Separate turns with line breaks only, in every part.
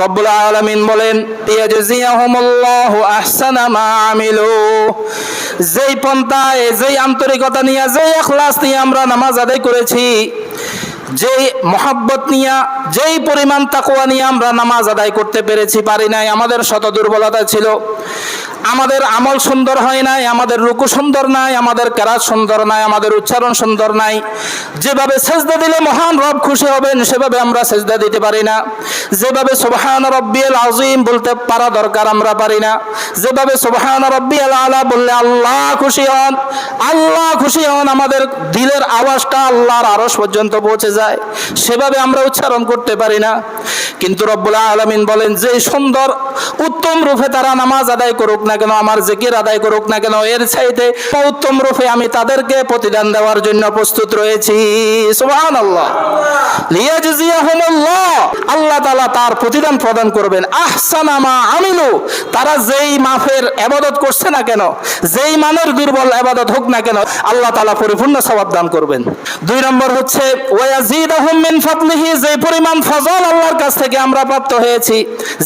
রব্বুল আলমিন বলেন যেই পন্থায়, যেই আন্তরিকতা নিয়ে, যেই এখলাস নিয়ে আমরা নামাজ আদায় করেছি, যেই মহাব্বত নিয়া, যেই পরিমাণ তাকুয়া নিয়ে আমরা নামাজ আদায় করতে পেরেছি, পারি নাই, আমাদের শত দুর্বলতা ছিল। আমাদের আমল সুন্দর হয় নাই, আমাদের রুকু সুন্দর নাই, আমাদের কেরাত সুন্দর নাই, আমাদের উচ্চারণ সুন্দর নাই। যেভাবে সেজদা দিলে মহান রব খুশি হবেন, সেভাবে আমরা সেজদা দিতে পারি না। যেভাবে সুবহান রব্বিয়াল আজিম বলতে পারা দরকার আমরা পারি না। যেভাবে সুবহান রব্বিয়াল আলা বললে আল্লাহ খুশি হন, আল্লাহ খুশি হন, আমাদের দিলের আওয়াজটা আল্লাহর আরশ পর্যন্ত পৌঁছে যায়। সেভাবে আমরা উচ্চারণ করতে পারি না। কিন্তু রব্বুল আলমিন বলেন, যে সুন্দর, উত্তম রূপে তারা নামাজ আদায় করুক না কেন, আমার জিকির আদায় করুক না কেন, এর চাইতে উত্তম রূপে আমি তাদেরকে প্রতিদান দেওয়ার জন্য প্রস্তুত রয়েছি। সুবহান আল্লাহ আল্লাহ তালা তার প্রতিদান প্রদান করবেন। আহসানা মা আমিনু। তারা যেই মাফের আবাদত করছে না কেন, যেই মানের দুর্বল আবাদত হোক না কেন, আল্লাহ তালা পরিপূর্ণ সবাব দান করবেন। দুই নম্বর হচ্ছে ওয়াজিদাহুম মিন ফাদলিহি। যে পরিমাণ ফজল আল্লাহর কাছ থেকে আমরা প্রাপ্ত হয়েছি,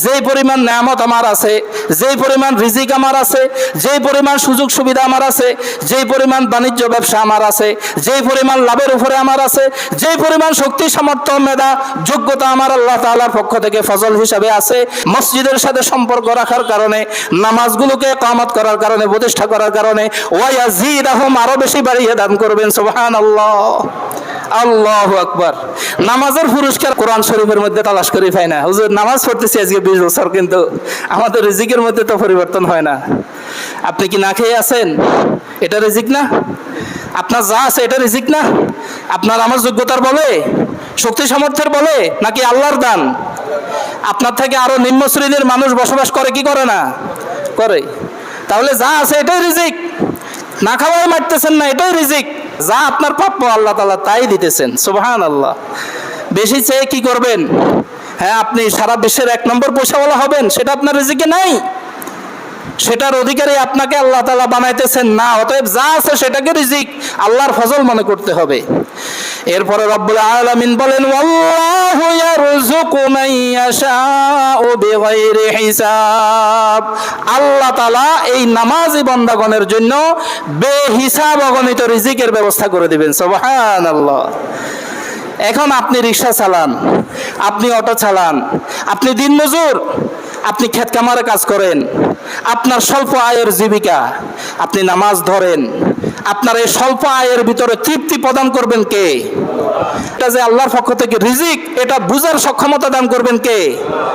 যেই পরিমাণ নিয়ামত আমার আছে, যেই পরিমাণ রিজিক আমার আছে, যেই পরিমাণ সুযোগ সুবিধা আমার আছে, যেই পরিমাণ বাণিজ্য ব্যবসা আমার আছে, যেই পরিমাণ লাভের উপরে আমার আছে, যেই পরিমাণ শক্তি, সামর্থ্য, মেধা, যোগ্যতা আমার আল্লাহ তাআলার পক্ষ থেকে ফজল হিসাবে আছে। মসজিদের সাথে সম্পর্ক রাখার কারণে, নামাজগুলোকে কামাত করার কারণে, প্রতিষ্ঠা করার কারণে ওয়াজিদাহুম আরও বেশি বাড়িয়ে দান করবেন, সুবহানাল্লাহ। আল্লাহ আল্লাহ আকবার। নামাজের পুরস্কার কোরআন শরীফের মধ্যে তালাশ করি পাই না। হুজুর, নামাজ পড়তেছি আজকে বিশ বছর, কিন্তু আমাদের রিজিকের মধ্যে তো পরিবর্তন হয় না। আপনি কি না খেয়ে আছেন? এটা রিজিক না? আপনার যা আছে এটা রিজিক না? আপনার আমার যোগ্যতার বলে? শক্তি সামর্থ্যের বলে? নাকি আল্লাহর দান? আপনার থেকে আরও নিম্ন শ্রেণির মানুষ বসবাস করে, কি করে না? করে। তাহলে যা আছে এটাই রিজিক। না খাওয়াই মারতেছেন না, এটাই রিজিক। যা আপনার প্রাপ্য, আল্লাহ তালা তাই দিতেছেন। সুবহান আল্লাহ বেশি চেয়ে কি করবেন? হ্যাঁ আপনি সারা বিশ্বের এক নম্বর পয়সাওয়ালা হবেন, সেটা আপনার রিজিকে নাই। সেটার অধিকারী আপনাকে আল্লাহ তালা বানাইতেছেন না, অতএব যা আছে সেটাকে রিজিক আল্লাহর ফজল মনে করতে হবে। এরপরে রব্বুল আলামিন বলেন আল্লাহ তাআলা এই নামাজি বন্দাগণের জন্য বেহিসাব অগণিত রিজিকের ব্যবস্থা করে দিবেন। সুবহানাল্লাহ। এখন আপনি রিক্সা চালান, আপনি অটো চালান, আপনি দিনমজুর আপনি ক্ষেত কামারে কাজ করেন, আপনার স্বল্প আয়ের জীবিকা, আপনি নামাজ ধরেন, আপনার এই স্বল্প আয়ের ভিতরে তৃপ্তি প্রদান করবেন কে? এটা যে আল্লাহর পক্ষ থেকে রিজিক, এটা বুঝার সক্ষমতা দান করবেন কে?